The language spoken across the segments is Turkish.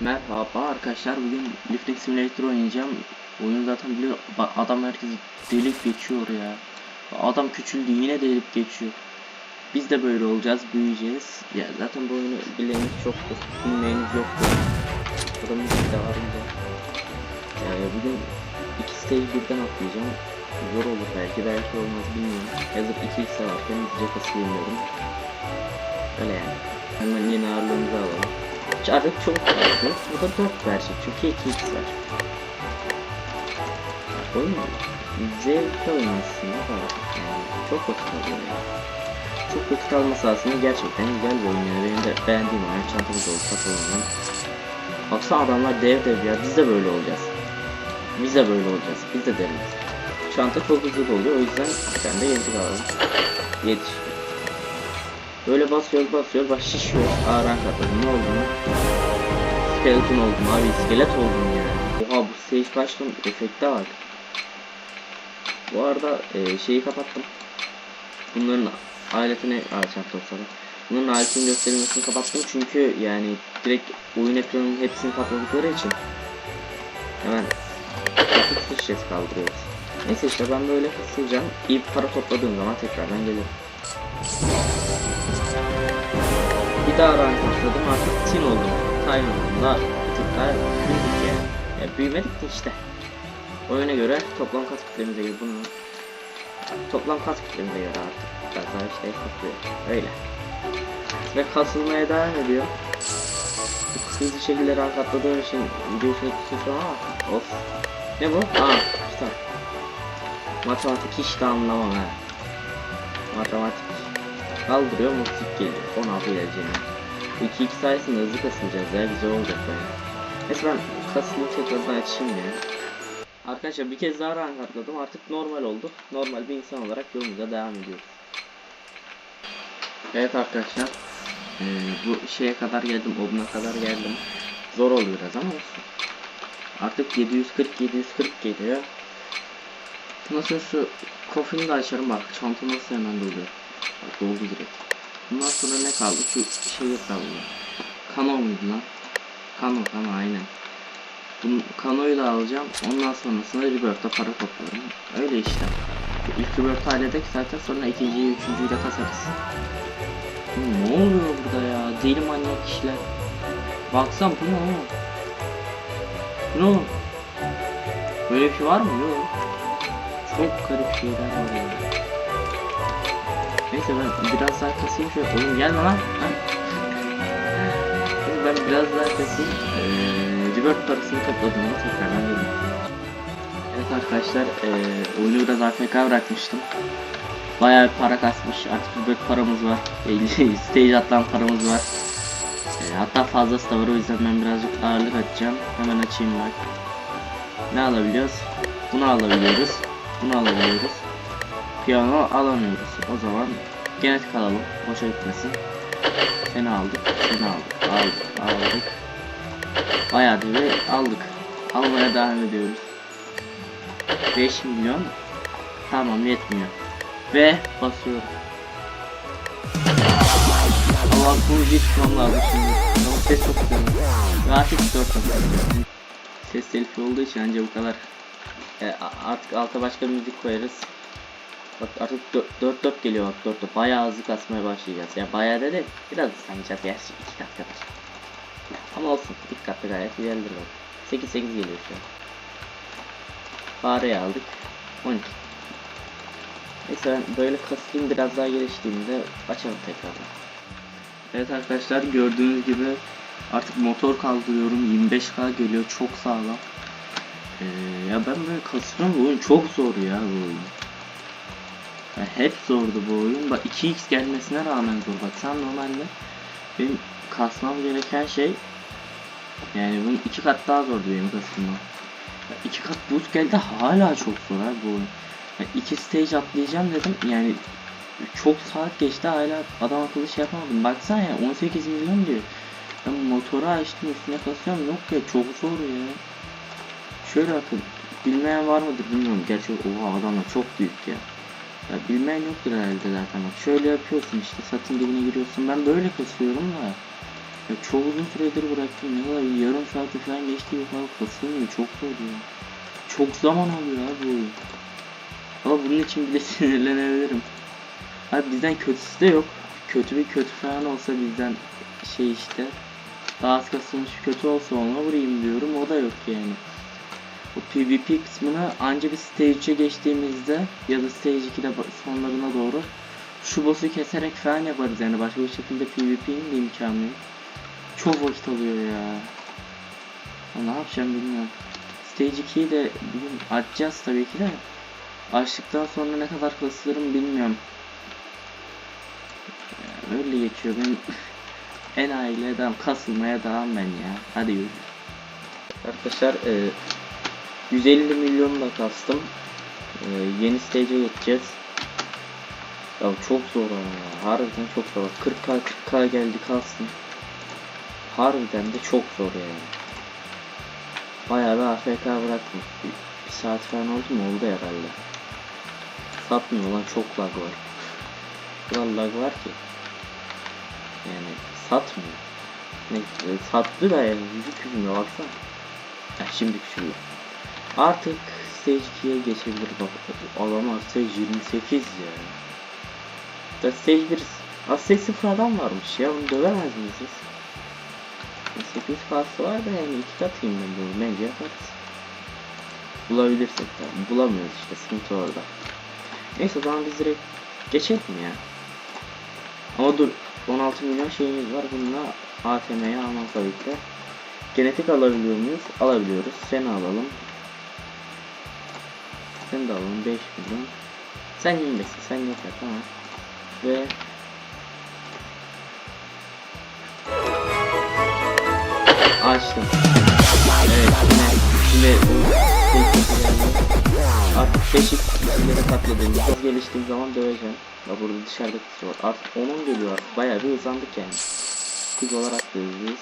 Merhaba arkadaşlar bugün Lifting Simulator oynayacağım. Oyun zaten biliyor adam herkesi delip geçiyor ya. Adam küçüldü yine delip geçiyor. Biz de böyle olacağız, büyüyeceğiz. Ya zaten bu oyunu bileniniz çoktur, bilmeyeniz yoktur. Burada müzik de var burada. Yani bugün iki stage birden atlayacağım. Zor olur belki, belki olmaz bilmiyorum. Hazır 2x varken hızlıca kasılayım Öyle yani. Hemen yeni ağırlığımızı alalım. Adet çok farklı. Bu da 4 verecek çünkü 2x var. Oyun zevkli oyun aslında da yani çok vakit alıyor ya. Çok vakit alması aslında gerçekten güzel bir oyun yani benim de beğendiğim oyun çantamız oldu katalonun. Baksana adamlar dev dev ya biz de böyle olacağız. Biz de böyle olacağız biz de deriz. Çanta çok hızlı oluyor o yüzden ben de yedik alalım. Yetiş. Böyle basıyor basıyor bak şişiyor. Aa rank atladım ne oldu mu? Skeleton oldum abi iskelet oldum ya. Oha bu stage başkan efekte var. Bu arada e, şeyi kapattım. Bunların aletini alacağım dostlarım. Bunların aletini gösterilmesini kapattım çünkü yani direkt oyun ekranının hepsini kapladıkları için hemen grafik sıçrası kaldırıyoruz. Neyse işte ben böyle kısılacağım. İyi para topladığım zaman tekrardan gelirim. Daha rank atladım artık tin oldum. Time oldum. Daha bir tık daha büyüdük yani. Ya büyümedik de işte. Oyuna göre toplam kas kütlemize göre bunu toplam kas kütlemize göre artık biraz daha işte kasıyor. Öyle. Ve kasılmaya devam ediyor. Hızlı şekilde rank atladığım için video çekti şu an of. Ne bu? Aa kitap. Matematik hiç de anlamam ha. Matematik. Kaldırıyor mutluluk geliyor. 16 geleceğine. Bu 2 2 sayesinde hızlı kasılacağız ya güzel olacak böyle. Neyse ben kasılı tekrardan açayım ya. Arkadaşlar bir kez daha rank atladım artık normal oldu. Normal bir insan olarak yolumuza devam ediyoruz. Evet arkadaşlar. Ee, bu şeye kadar geldim, obuna kadar geldim. Zor oluyor biraz ama olsun. Artık 740 740 geliyor. Nasıl şu kofini de açarım bak çanta nasıl hemen doluyor. Bak doldu direkt. Bundan sonra ne kaldı? Şu şey kaldı. Kano muydu lan? Kano kano aynen. Bunu kanoyu da alacağım. Ondan sonrasında Rebirth'ta para toplarım. Öyle işte. İlk Rebirth'ı halledek zaten sonra ikinciyi, üçüncüyü de kasarız. Ne oluyor burada ya? Deli manyak kişiler. Baksam bu ne? Bu ne? Böyle bir şey var mı? Yok. Çok garip şeyler var ya. Neyse ben biraz daha kasayım şöyle. Oğlum gelme lan. Neyse ben biraz daha kasayım. Ee, Rebirth parasını topladığımda tekrardan geleyim. Evet arkadaşlar ee, oyunu biraz AFK bırakmıştım. Bayağı bir para kasmış. Artık Rebirth paramız var. E, Stage atlan paramız var. E, hatta fazlası da var o yüzden ben birazcık ağırlık atacağım. Hemen açayım bak. Ne alabiliyoruz? Bunu alabiliyoruz. Bunu alabiliyoruz. Piyano alamıyoruz. O zaman genetik alalım. Boşa gitmesin. Seni aldık. Seni aldık. Aldık. Aldık. Bayağı bir aldık. Almaya devam ediyoruz. 5 milyon. Tamam yetmiyor. Ve basıyorum. Allah sunucuyu tutmam lazım şimdi. Ama ses çok güzel. Grafik 4 Ses selfie olduğu için anca bu kadar. E, artık alta başka bir müzik koyarız. Bak artık 4 4 geliyor bak 4 4. Bayağı hızlı kasmaya başlayacağız. Ya bayağı dedi biraz ıslanacağız gerçi 2 kat kadar. Ama olsun ilk katta gayet ilerler bak. 8 8 geliyor şu an. Fareyi aldık. 12. Neyse ben böyle kasayım biraz daha geliştiğimde açalım tekrardan. Evet arkadaşlar gördüğünüz gibi artık motor kaldırıyorum 25k geliyor çok sağlam. Ee, ya ben böyle kasıyorum bu oyun çok zor ya bu oyun. Ya hep zordu bu oyun. Bak 2x gelmesine rağmen zor. Bak sen normalde benim kasmam gereken şey yani bunun iki kat daha zordu benim kasımdan. Ya iki kat boost geldi hala çok zor ha bu oyun. Ya iki stage atlayacağım dedim yani çok saat geçti hala adam akıllı şey yapamadım. Baksana ya 18 milyon diyor. Ben motoru açtım üstüne kasıyorum yok ya çok zor ya. Şöyle bakın bilmeyen var mıdır bilmiyorum. Gerçi oha adamlar çok büyük ya. Ya bilmeyen yoktur herhalde zaten bak. Şöyle yapıyorsun işte satın dibine giriyorsun. Ben böyle kasıyorum da. Ya çok uzun süredir bıraktım. Ne kadar yarım saati falan geçti yok abi kasılmıyor. Çok zor ya. Çok zaman alıyor abi oyun. Ama bunun için bile sinirlenebilirim. Abi bizden kötüsü de yok. Kötü bir kötü falan olsa bizden şey işte. Daha az kasılmış bir kötü olsa ona vurayım diyorum. O da yok yani. Bu PvP kısmına anca bir stage 3'e geçtiğimizde ya da stage 2'de ba- sonlarına doğru şu boss'u keserek falan yaparız yani başka bir şekilde PvP'nin de imkanı yok. Çok vakit alıyor ya. ne yapacağım bilmiyorum. Stage 2'yi de bugün açacağız tabii ki de. Açtıktan sonra ne kadar kasılırım bilmiyorum. Ya öyle geçiyor benim en aile devam kasılmaya devam ben ya. Hadi yürü. Arkadaşlar e, 150 milyon da kastım. E, yeni stage'e geçeceğiz. Ya çok zor ama ya. Harbiden çok zor. 40k 40k geldi kalsın. Harbiden de çok zor yani. Bayağı bir AFK bıraktım. Bir, bir saat falan oldu mu? Oldu herhalde. Satmıyor lan çok lag var. Kadar lag var ki. Yani satmıyor. Ne, e, sattı da yani yüzü küçülmüyor baksana. Ha, şimdi küçülüyor. Artık Stage 2'ye geçebilir bak. Alamaz Stage 28 ya. Da Stage 1 Az Stage 0 adam varmış ya onu dövemez miyiz biz? 8 kası var da yani iki katıyım ben bunu bence yaparız. Bulabilirsek tabii. Bulamıyoruz işte sıkıntı orada. Neyse o zaman biz direkt geçelim ya. Ama dur 16 milyon şeyimiz var bununla ATM'ye almak tabii ki de. Genetik alabiliyor muyuz? Alabiliyoruz. Seni alalım. Sen de alalım 5 milyon. Sen 25'sin sen yeter tamam. Ve açtım. Evet yine bu. Artık beşik isimleri katladığım çok geliştiğim zaman döveceğim. Ya burada dışarıda kız var. Artık onun geliyor artık. Bayağı bir hızlandık yani. Kız olarak döveceğiz.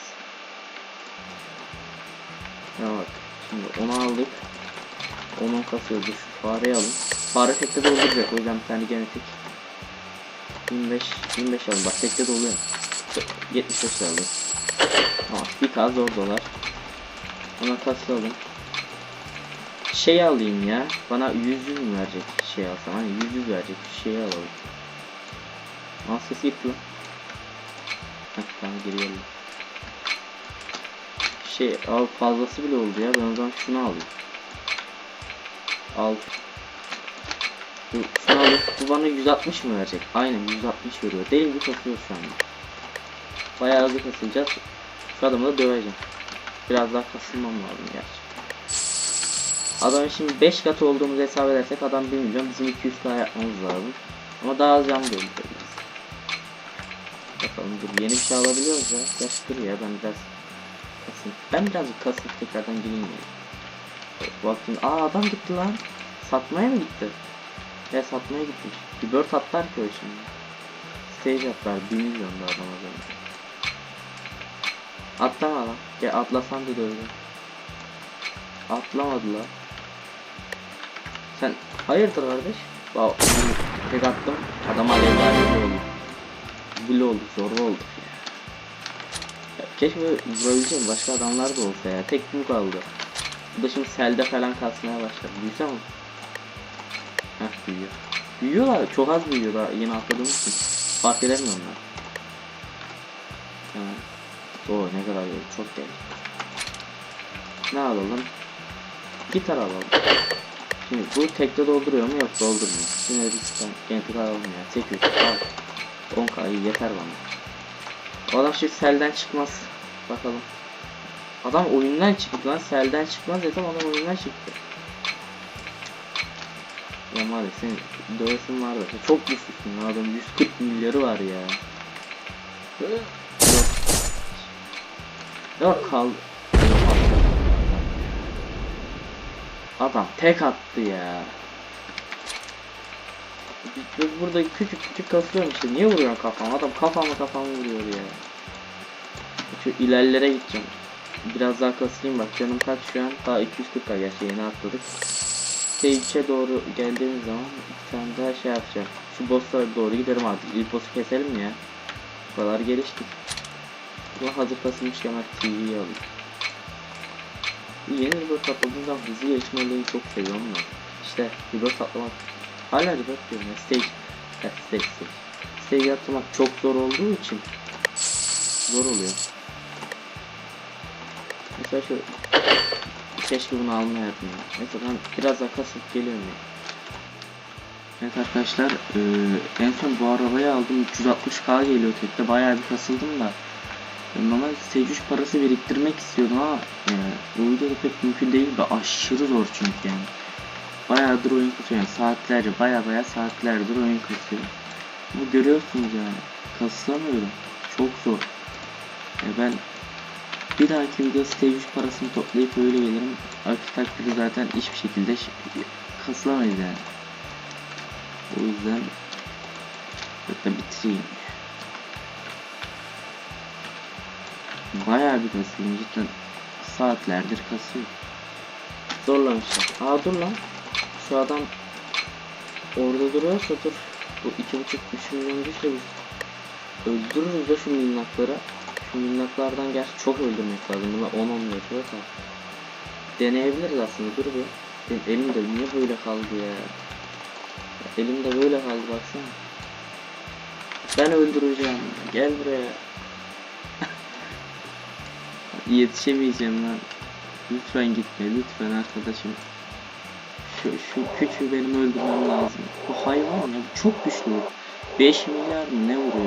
Ya bak. Şimdi onu aldık. Onun kasıyordu. Şu fareyi alın. Fare tekte dolduracak. O yüzden bir tane genetik. 25 25 alın. Bak tekte doluyor. 75 alın. Tamam. Bir kaz zor dolar. Ona kaslayalım. Şey alayım ya. Bana 100 yüz mü verecek şey alsam? Hani 100 yüz verecek bir şey alalım. Maskesi gitti lan. Heh, tamam geldi. Şey al fazlası bile oldu ya. Ben o zaman şunu alayım. Al. Şu, şunu alayım. Bu bana 160 mı verecek? Aynen 160 veriyor. Deli gibi kasıyor şu anda. Bayağı hızlı kasılacağız. Şu adamı da döveceğim. Biraz daha kasılmam lazım gerçi. Adamın şimdi 5 katı olduğumuzu hesap edersek adam 1 milyon bizim 200 k yapmamız lazım. Ama daha az can gönderiyoruz. Bakalım dur yeni bir şey alabiliyoruz ya. Yaş dur ya ben biraz kasım. Ben birazcık kasıp tekrardan gireyim ya. Bakayım aa adam gitti lan. Satmaya mı gitti? Ya satmaya. Bir bird atlar ki o şimdi. Stage atlar 1 milyon da adam o zaman. Atlama lan. Gel atlasan da dövdüm. Atlamadılar. Sen hayırdır kardeş? Wow. Tek attım. Adam alevli oldu. Bile olduk ya. ya keşke vurabileceğim başka adamlar da olsa ya. Tek bu kaldı. Bu da şimdi selde falan kasmaya başladı. Büyüse mi? Heh büyüyor. Büyüyorlar. Çok az büyüyor daha yeni atladığımız için. Fark edemiyorum ben. Ha. Oo ne kadar geldi. Çok geldi. Ne alalım? Gitar alalım. Şimdi bu tekte dolduruyor mu? Yok doldurmuyor. Şimdi bir tane genetik alalım ya. 800 al. 10k iyi yeter bana. O adam şimdi selden çıkmaz. Bakalım. Adam oyundan çıktı lan. Selden çıkmaz desem adam oyundan çıktı. Ya maalesef senin dövesin var da çok güçlüsün lan adam 140 milyarı var ya. Yok kaldı. Adam tek attı ya. Biz burada küçük küçük kasıyorum işte. Niye vuruyorsun kafama? Adam kafama kafama vuruyor ya. Şu ilerlere gideceğim. Biraz daha kasayım bak canım kaç şu an? Daha 240 ka gerçi yeni atladık. Stage'e doğru geldiğimiz zaman bir daha şey yapacağım. Şu boss'a doğru giderim artık. İlk boss'u keselim ya. Bu kadar geliştik. Ama hazır kasılmışken ben TV'yi alayım. Yeni ribot atladığım zaman hızlı olayı çok seviyorum ben. İşte ribot atlamak. Hala ribot diyorum ya. Stage. Evet stage stage. Stage atlamak çok zor olduğu için zor oluyor. Şu keşke bunu almayaydım ya. Mesela ben biraz daha kasıp geliyorum ya. Evet arkadaşlar eee, en son bu arabayı aldım. 360k geliyor tekte. Bayağı bir kasıldım da. E, normal 3 parası biriktirmek istiyordum ama e, bu videoda pek mümkün değil ve aşırı zor çünkü yani. Bayağıdır oyun kasıyor yani saatlerce baya baya saatlerdir oyun kasıyor. Bu görüyorsunuz yani kasılamıyorum. Çok zor. E, ben bir dahaki video stage 3 parasını toplayıp öyle gelirim aksi takdirde zaten hiçbir şekilde kasılamayız yani o yüzden burada bitireyim. Bayağı bir kasıyorum cidden. Saatlerdir kasıyor. Zorlamışlar. Aa dur lan. Şu adam orada duruyorsa dur. Bu iki buçuk üç milyon düşle biz öldürürüz de şu minnakları. Şu minnaklardan gerçi çok öldürmek lazım. Buna 10 10 yapıyor da. Deneyebiliriz aslında dur bir. Benim elim niye böyle kaldı ya. Elimde böyle kaldı baksana. Ben öldüreceğim. Gel buraya. Yetişemeyeceğim lan. Lütfen gitme lütfen arkadaşım. Şu, şu küçüğü benim öldürmem lazım. Bu hayvan ya çok güçlü. 5 milyar ne vuruyor?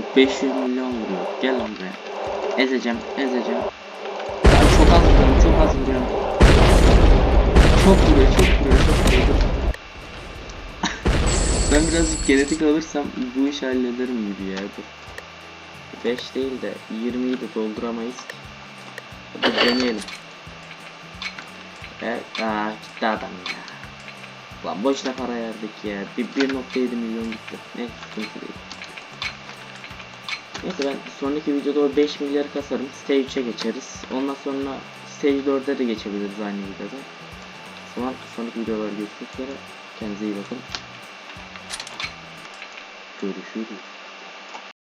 Bu 500 milyon vuruyor. Gel lan buraya. Ezeceğim ezeceğim. Ya çok az vuruyorum çok az vuruyorum. Çok vuruyor çok vuruyor çok vuruyor. Ben birazcık genetik alırsam bu işi hallederim gibi ya dur. 5 değil de 20'yi de dolduramayız. Hadi deneyelim. Evet, aa gitti adam ya. Lan boşuna para verdik ya. Bir 1.7 milyon gitti. Ne sıkıntı değil. Neyse ben sonraki videoda o 5 milyarı kasarım. Stage 3'e geçeriz. Ondan sonra Stage 4'e de geçebiliriz aynı videoda. O zaman sonraki videolarda görüşmek üzere. Kendinize iyi bakın. Görüşürüz.